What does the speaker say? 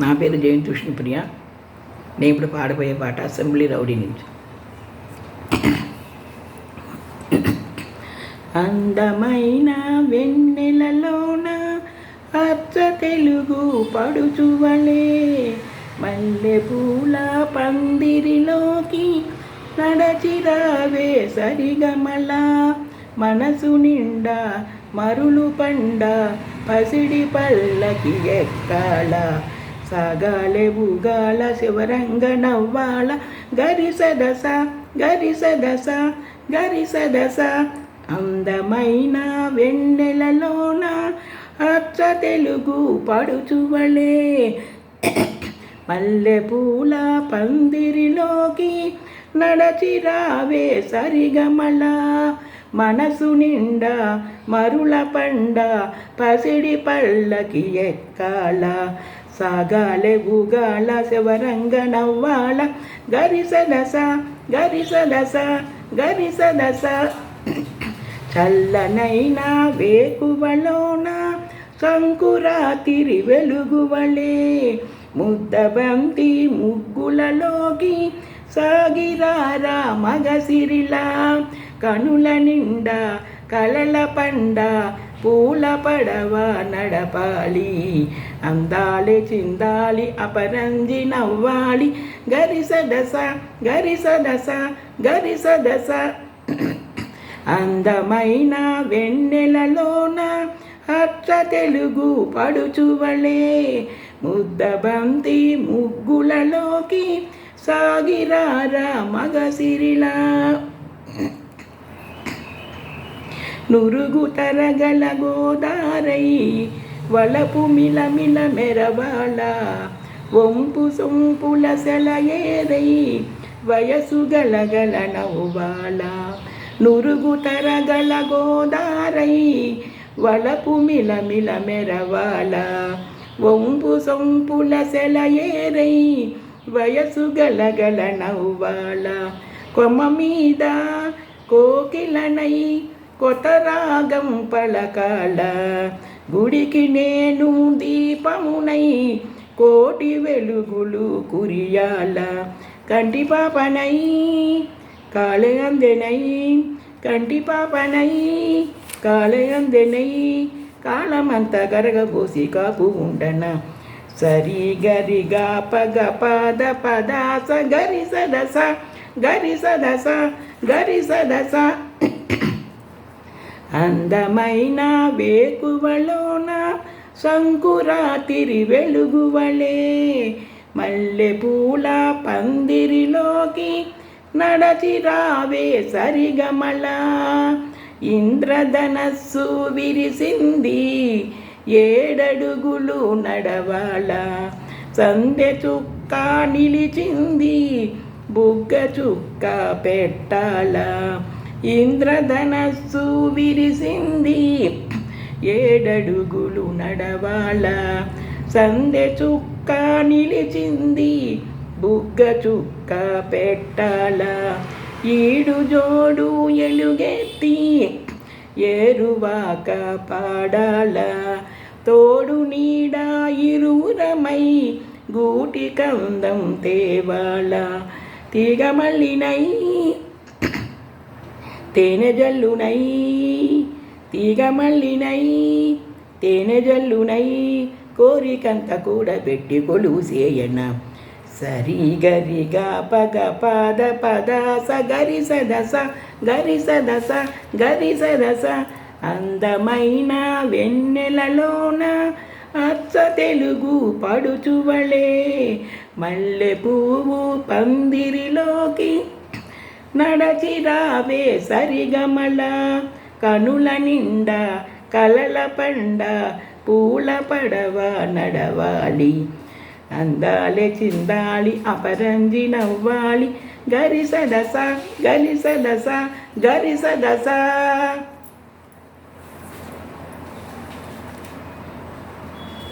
నా పేరు జయంత్ విష్ణుప్రియ నేను ఇప్పుడు పాడబోయే పాట అసెంబ్లీ రౌడీ నుంచి. అందమైన వెన్నెలలోన అచ్చ తెలుగు పడుచువలే. మల్లె పూల పందిరిలోకి నడచిరావే సరిగమల. మనసు నిండా మరులు పండ పసిడి పల్లకి ఎక్కాల. సాగాలే ఊగాల శివరంగ నవ్వాల. గరిసదస గరిసదస గరిసదస అందమైన వెన్నెలలోన అచ్చ తెలుగు పడుచువలే. మల్లెపూల పందిరిలోకి నడచిరావే సరిగమల. మనసు నిండా మరుల పండ పసిడి పళ్ళకి ఎక్కాల. సాగాలే ఊగాల శివరంగ నవ్వాల గరిసదస గరిసదస గరిసదస చల్లనైన వేకువలోన సంకురాతిరి వెలుగువలే. ముద్దబంతి ముగ్గులలోకి సాగిరారా మగసిరిలా కనుల నిండా కలల పండా పూల పడవ నడపాలి. అందాలి చిందాలి అపరంజి నవ్వాలి. గరిసదస గరిసదస గరిసదస అందమైన వెన్నెలలోన అచ్చ తెలుగు పడుచువలే. ముద్దబంతి ముగ్గులలోకి సాగిరారా మగసిరిలా నురుగు తరగల గోదారై వలపు మిలమిల మెరవాళ వంపు సొంపుల సెలయేరై వయసు గలగల నవ్వాళ. నురుగు తరగల గోదారై వలపు మిలమిల మెరవాళ వంపు సొంపుల సెలయేరై వయసు గలగల నవ్వాళ. కొమ్మ మీద కోకిలనై కొత్త రాగం పలకాల. గుడికి నేను దీపమునై కోటి వెలుగులు కురియాల. కంటి పాపనై కాళయందెనై కంటి పాపనై కాళయందెనై కాలమంత గరగబోసి కాపు ఉండన. సరి గరి గా పగ పద పదాస గరి సదస గరి సదస గరి సదస అందమైన వేకువలోన సంకురాతిరి వెలుగువలే. మల్లె పూల పందిరిలోకి నడచిరావే సరిగమల. ఇంద్రధనస్సు విరిసింది ఏడడుగులు నడవాల. సందె చుక్క నిలిచింది బుగ్గ చుక్క పెట్టాల. ఇంద్రధనస్సు విరిసింది. ఏడడుగులు నడవాల. సందె చుక్క నిలిచింది. బుగ్గ చుక్క పెట్టాల. ఈడు జోడు ఎలుగెత్తి ఏరువాక పాడాల. తోడు నీడ ఇరువురమై గూటి కందం తేవాల. తీగ తేనె జల్లునై తీగ మళ్ళినై తేనె జల్లునై కోరికంత కూడా పెట్టి కొలుసేయన. సరి గరి పగ పద పద స గరి సదస గరి సదస గరి సదస అందమైన వెన్నెలలోన అచ్చ తెలుగు పడుచువలే మల్లె పువ్వు పందిరిలోకి నడచిరావే సరిగమల కనుల నిండా కలల పండ పూల పడవ నడవాలి. అందాలే చిందాలి అపరంజి నవ్వాలి. గరిసదస గరిసదస గరిసదస